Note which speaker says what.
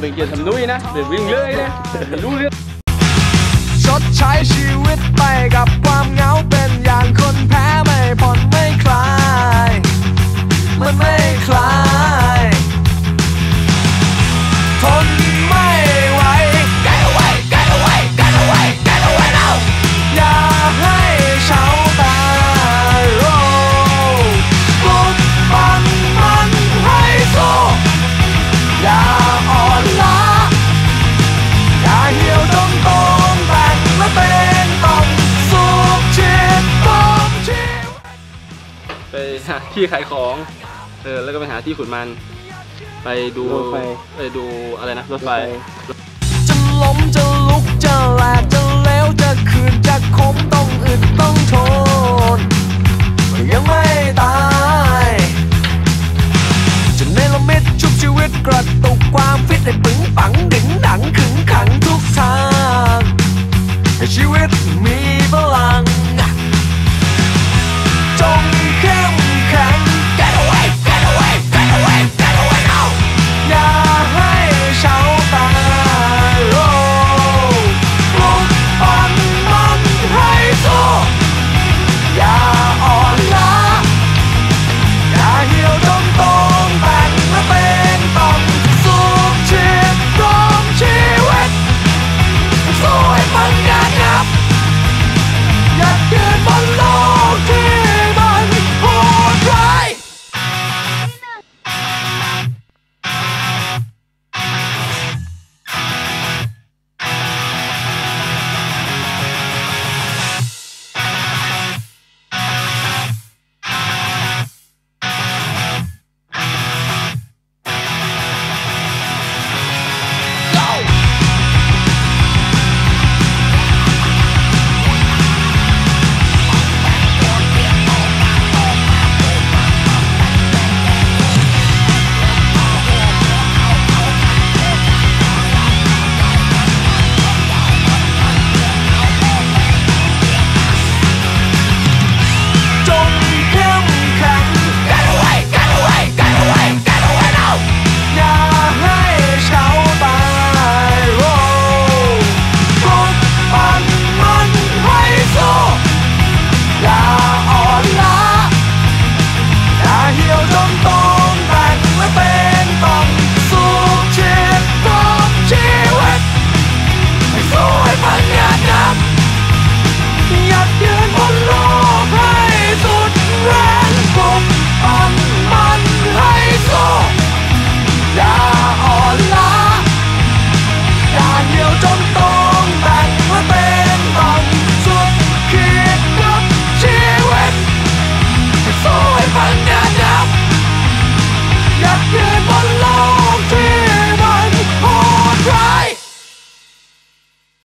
Speaker 1: เป็นเกียร์ทำนุ้ยนะเดี๋ยววิ่งเลยนะรู้เรื่อง
Speaker 2: ชดใช้ชีวิตไป
Speaker 1: หาที่ขายของเออแล้วก็ไปหาที่ขุดมัน ไปดูไฟ ไปดูอะไรนะรถไฟ
Speaker 2: จะล้มจะลุกจะแหลกจะเลวจะคืนจะคมต้องอึดต้องทนยังไม่ตายจะเนรม็ดชุบชีวิตกระตุกความฟิตให้ปึงปังดิ่งดังขึงขังทุกทางให้ชีวิตมีพลังจง